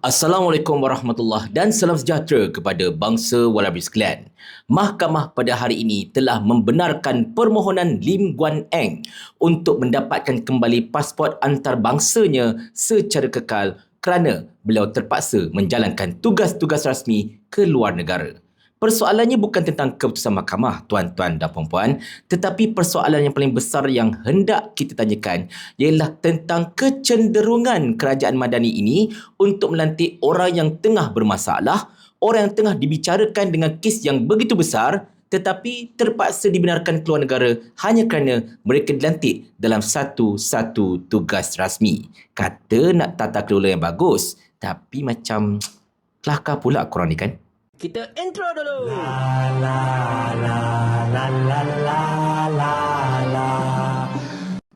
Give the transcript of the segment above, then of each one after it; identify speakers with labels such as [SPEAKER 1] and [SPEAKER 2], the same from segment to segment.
[SPEAKER 1] Assalamualaikum warahmatullahi dan salam sejahtera kepada bangsa Walabi sekalian. Mahkamah pada hari ini telah membenarkan permohonan Lim Guan Eng untuk mendapatkan kembali pasport antarbangsanya secara kekal kerana beliau terpaksa menjalankan tugas-tugas rasmi ke luar negara. Persoalannya bukan tentang keputusan mahkamah, tuan-tuan dan puan-puan, tetapi persoalan yang paling besar yang hendak kita tanyakan ialah tentang kecenderungan kerajaan Madani ini untuk melantik orang yang tengah bermasalah, orang yang tengah dibicarakan dengan kes yang begitu besar tetapi terpaksa dibenarkan keluar negara hanya kerana mereka dilantik dalam satu-satu tugas rasmi. Kata nak tata kelola yang bagus, tapi macam kelakar pula korang ni kan?
[SPEAKER 2] Kita intro dulu.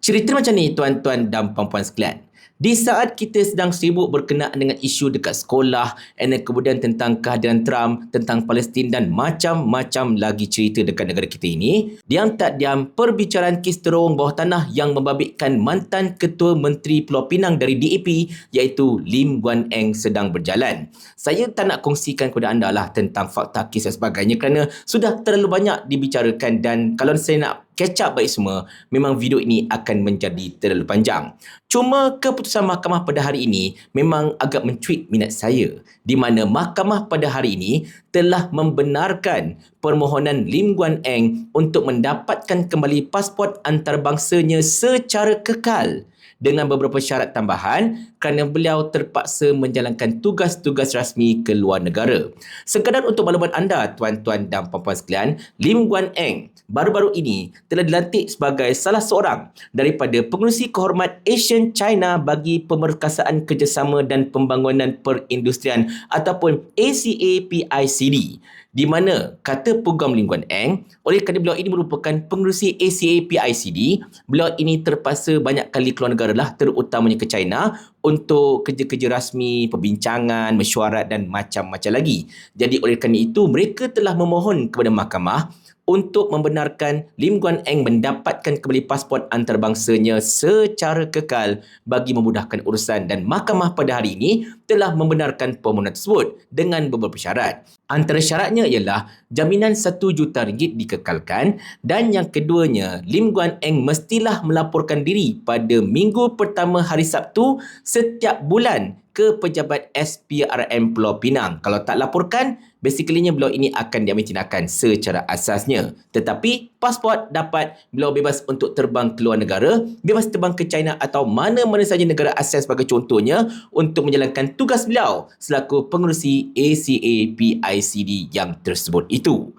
[SPEAKER 1] Cerita macam ni tuan-tuan dan puan-puan sekalian. Di saat kita sedang sibuk berkenaan dengan isu dekat sekolah and then kemudian tentang kehadiran Trump, tentang Palestin dan macam-macam lagi cerita dekat negara kita ini, diam tak diam perbicaraan kes terowong bawah tanah yang membabitkan mantan Ketua Menteri Pulau Pinang dari DAP iaitu Lim Guan Eng sedang berjalan. Saya tak nak kongsikan kepada anda lah tentang fakta kes dan sebagainya kerana sudah terlalu banyak dibicarakan dan kalau saya nak catch up baik semua, memang video ini akan menjadi terlalu panjang. Cuma keputusan mahkamah pada hari ini memang agak mencuit minat saya. Di mana mahkamah pada hari ini telah membenarkan permohonan Lim Guan Eng untuk mendapatkan kembali pasport antarbangsanya secara kekal dengan beberapa syarat tambahan kerana beliau terpaksa menjalankan tugas-tugas rasmi ke luar negara. Sekadar untuk maklumat anda, tuan-tuan dan puan-puan sekalian, Lim Guan Eng baru-baru ini telah dilantik sebagai salah seorang daripada pengurusi kehormat Asian China bagi pemerkasaan kerjasama dan pembangunan perindustrian ataupun ACA PICD di mana kata Pugam Lim Guan Eng oleh kerana beliau ini merupakan pengerusi ACA PICD beliau ini terpaksa banyak kali keluar negara lah terutamanya ke China untuk kerja-kerja rasmi, perbincangan, mesyuarat dan macam-macam lagi. Jadi oleh kerana itu mereka telah memohon kepada mahkamah untuk membenarkan Lim Guan Eng mendapatkan kembali pasport antarbangsanya secara kekal bagi memudahkan urusan dan mahkamah pada hari ini telah membenarkan permohonan tersebut dengan beberapa syarat. Antara syaratnya ialah jaminan 1 juta ringgit dikekalkan dan yang keduanya Lim Guan Eng mestilah melaporkan diri pada minggu pertama hari Sabtu setiap bulan ke pejabat SPRM Pulau Pinang. Kalau tak laporkan, basically beliau ini akan diambil tindakan secara asasnya. Tetapi pasport dapat beliau bebas untuk terbang ke luar negara, bebas terbang ke China atau mana-mana saja negara ASEAN sebagai contohnya untuk menjalankan tugas beliau selaku pengurusi ACA PICD yang tersebut itu.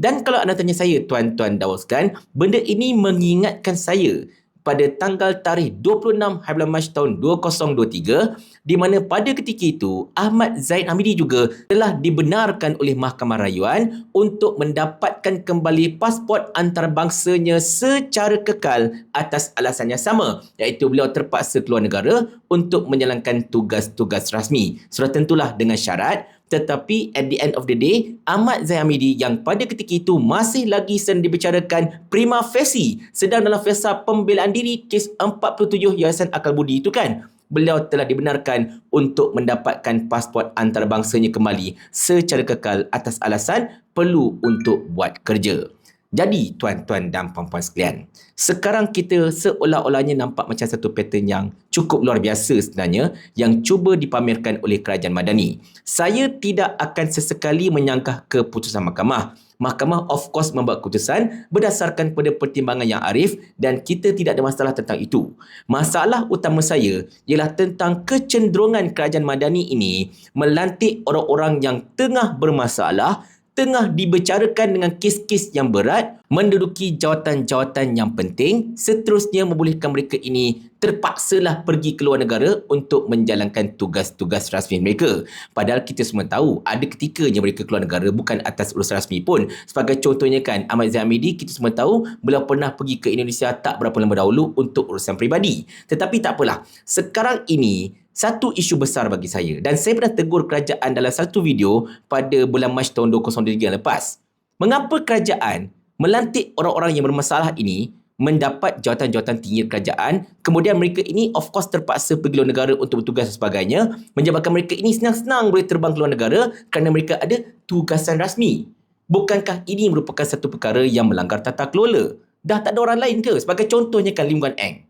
[SPEAKER 1] Dan kalau anda tanya saya, tuan-tuan dan benda ini mengingatkan saya pada tanggal tarikh 26 hari bulan Mac tahun 2023 di mana pada ketika itu Ahmad Zaid Hamidi juga telah dibenarkan oleh Mahkamah Rayuan untuk mendapatkan kembali pasport antarbangsanya secara kekal atas alasan yang sama iaitu beliau terpaksa keluar negara untuk menjalankan tugas-tugas rasmi. Sudah tentulah dengan syarat tetapi at the end of the day, Ahmad Zayamidi yang pada ketika itu masih lagi sedang dibicarakan prima facie sedang dalam fasa pembelaan diri kes 47 Yayasan Akal Budi itu kan. Beliau telah dibenarkan untuk mendapatkan pasport antarbangsanya kembali secara kekal atas alasan perlu untuk buat kerja. Jadi tuan-tuan dan puan-puan sekalian, sekarang kita seolah-olahnya nampak macam satu pattern yang cukup luar biasa sebenarnya yang cuba dipamerkan oleh kerajaan Madani. Saya tidak akan sesekali menyangkah keputusan mahkamah. Mahkamah of course membuat keputusan berdasarkan pada pertimbangan yang arif dan kita tidak ada masalah tentang itu. Masalah utama saya ialah tentang kecenderungan kerajaan Madani ini melantik orang-orang yang tengah bermasalah tengah dibicarakan dengan kes-kes yang berat menduduki jawatan-jawatan yang penting. Seterusnya membolehkan mereka ini terpaksalah pergi ke luar negara untuk menjalankan tugas-tugas rasmi mereka. Padahal kita semua tahu ada ketikanya mereka keluar negara bukan atas urusan rasmi pun. Sebagai contohnya kan Ahmad Zahmidi kita semua tahu beliau pernah pergi ke Indonesia tak berapa lama dahulu untuk urusan peribadi. Tetapi tak apalah sekarang ini satu isu besar bagi saya dan saya pernah tegur kerajaan dalam satu video pada bulan Mac tahun 2023 yang lepas. Mengapa kerajaan melantik orang-orang yang bermasalah ini mendapat jawatan-jawatan tinggi kerajaan. Kemudian mereka ini of course terpaksa pergi luar negara untuk bertugas dan sebagainya. Menyebabkan mereka ini senang-senang boleh terbang ke luar negara kerana mereka ada tugasan rasmi. Bukankah ini merupakan satu perkara yang melanggar tata kelola? Dah tak ada orang lain ke? Sebagai contohnya kan Lim Guan Eng.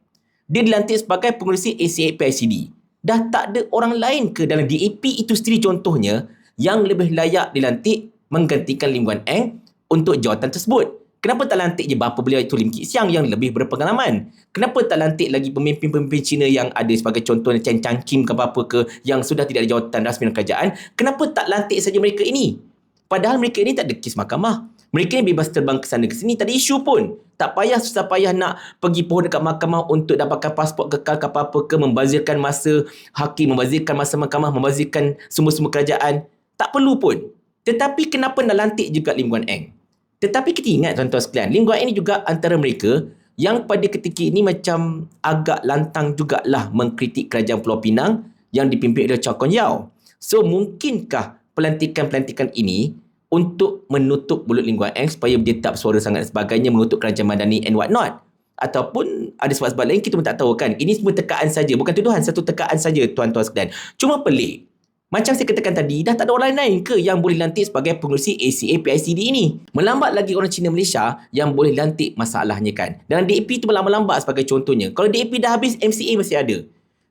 [SPEAKER 1] Dia dilantik sebagai pengurusi ACA PICD. Dah tak ada orang lain ke dalam DAP itu sendiri contohnya yang lebih layak dilantik menggantikan Lim Guan Eng untuk jawatan tersebut. Kenapa tak lantik je bapa beliau itu Lim Kit Siang yang lebih berpengalaman? Kenapa tak lantik lagi pemimpin-pemimpin Cina yang ada sebagai contohnya Chen Chang Kim ke apa ke yang sudah tidak ada jawatan rasmi dalam kerajaan? Kenapa tak lantik saja mereka ini? Padahal mereka ini tak ada kes mahkamah. Mereka ni bebas terbang ke sana ke sini, tak ada isu pun. Tak payah susah payah nak pergi pohon dekat mahkamah untuk dapatkan pasport kekal ke apa-apa ke, membazirkan masa hakim, membazirkan masa mahkamah, membazirkan semua-semua kerajaan. Tak perlu pun. Tetapi kenapa nak lantik juga Lim Guan Eng? Tetapi kita ingat tuan-tuan sekalian, Lim Guan Eng ni juga antara mereka yang pada ketika ini macam agak lantang jugalah mengkritik kerajaan Pulau Pinang yang dipimpin oleh Chow Kon Yao. So mungkinkah pelantikan-pelantikan ini untuk menutup mulut Lim Guan Eng supaya dia tak bersuara sangat dan sebagainya menutup kerajaan Madani and what not? Ataupun ada sebab-sebab lain kita pun tak tahu kan. Ini semua tekaan saja, bukan tuduhan, satu tekaan saja tuan-tuan sekalian. Cuma pelik. Macam saya katakan tadi, dah tak ada orang lain ke yang boleh lantik sebagai pengurusi ACA PICD ini? Melambat lagi orang Cina Malaysia yang boleh lantik masalahnya kan. Dalam DAP tu melambat-lambat sebagai contohnya. Kalau DAP dah habis, MCA masih ada.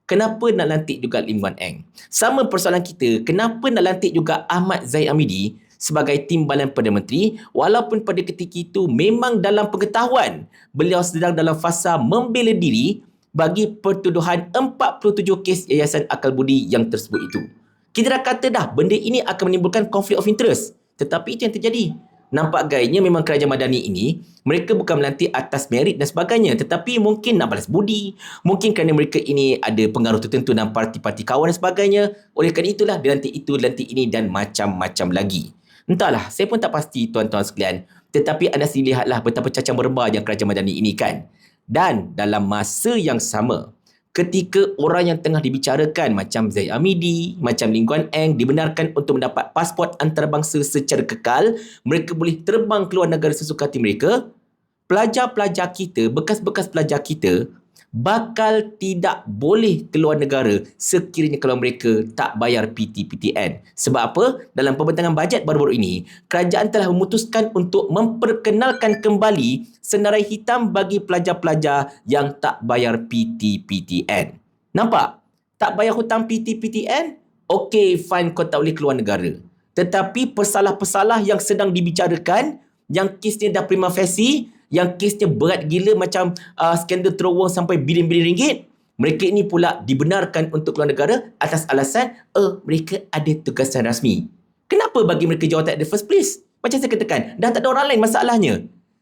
[SPEAKER 1] Kenapa nak lantik juga Lim Guan Eng? Sama persoalan kita, kenapa nak lantik juga Ahmad Zaid Amidi sebagai timbalan Perdana Menteri walaupun pada ketika itu memang dalam pengetahuan beliau sedang dalam fasa membela diri bagi pertuduhan 47 kes Yayasan Akal Budi yang tersebut itu. Kita dah kata dah benda ini akan menimbulkan konflik of interest. Tetapi itu yang terjadi. Nampak gayanya memang kerajaan Madani ini mereka bukan melantik atas merit dan sebagainya tetapi mungkin nak balas budi. Mungkin kerana mereka ini ada pengaruh tertentu dalam parti-parti kawan dan sebagainya. Oleh kerana itulah dilantik itu, dilantik ini dan macam-macam lagi. Entahlah, saya pun tak pasti tuan-tuan sekalian. Tetapi anda sendiri lihatlah betapa cacang berba yang kerajaan Madani ini kan. Dan dalam masa yang sama, ketika orang yang tengah dibicarakan macam Zaid Amidi, macam Lim Guan Eng dibenarkan untuk mendapat pasport antarabangsa secara kekal, mereka boleh terbang keluar negara sesuka hati mereka, pelajar-pelajar kita, bekas-bekas pelajar kita bakal tidak boleh keluar negara sekiranya kalau mereka tak bayar PT-PTN. Sebab apa? Dalam pembentangan bajet baru-baru ini, kerajaan telah memutuskan untuk memperkenalkan kembali senarai hitam bagi pelajar-pelajar yang tak bayar PT-PTN. Nampak? Tak bayar hutang PT-PTN? Okey, fine kau tak boleh keluar negara. Tetapi pesalah-pesalah yang sedang dibicarakan, yang kesnya dah prima facie, yang kesnya berat gila macam uh, skandal terowong sampai bilion-bilion ringgit, mereka ini pula dibenarkan untuk keluar negara atas alasan uh, mereka ada tugasan rasmi. Kenapa bagi mereka jawatan at the first place? Macam saya katakan, dah tak ada orang lain masalahnya.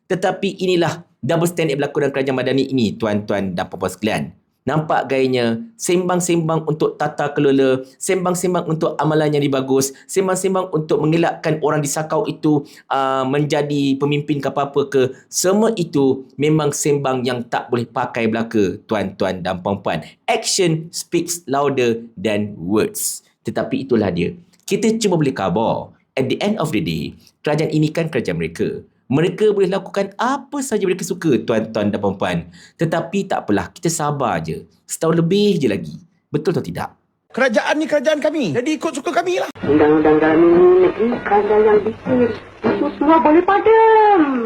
[SPEAKER 1] Tetapi inilah double standard berlaku dalam kerajaan madani ini, tuan-tuan dan puan-puan sekalian. Nampak gayanya, sembang-sembang untuk tata kelola, sembang-sembang untuk amalan yang bagus, sembang-sembang untuk mengelakkan orang disakau itu uh, menjadi pemimpin ke apa-apa ke. Semua itu memang sembang yang tak boleh pakai belaka, tuan-tuan dan puan-puan. Action speaks louder than words. Tetapi itulah dia. Kita cuma boleh khabar. At the end of the day, kerajaan ini kan kerajaan mereka. Mereka boleh lakukan apa saja mereka suka, tuan-tuan dan puan-puan. Tetapi tak apalah, kita sabar je. Setahun lebih je lagi. Betul atau tidak?
[SPEAKER 3] Kerajaan ni kerajaan kami. Jadi ikut suka kami lah.
[SPEAKER 4] Undang-undang dalam ini negeri kerajaan yang bikin. Itu semua boleh padam.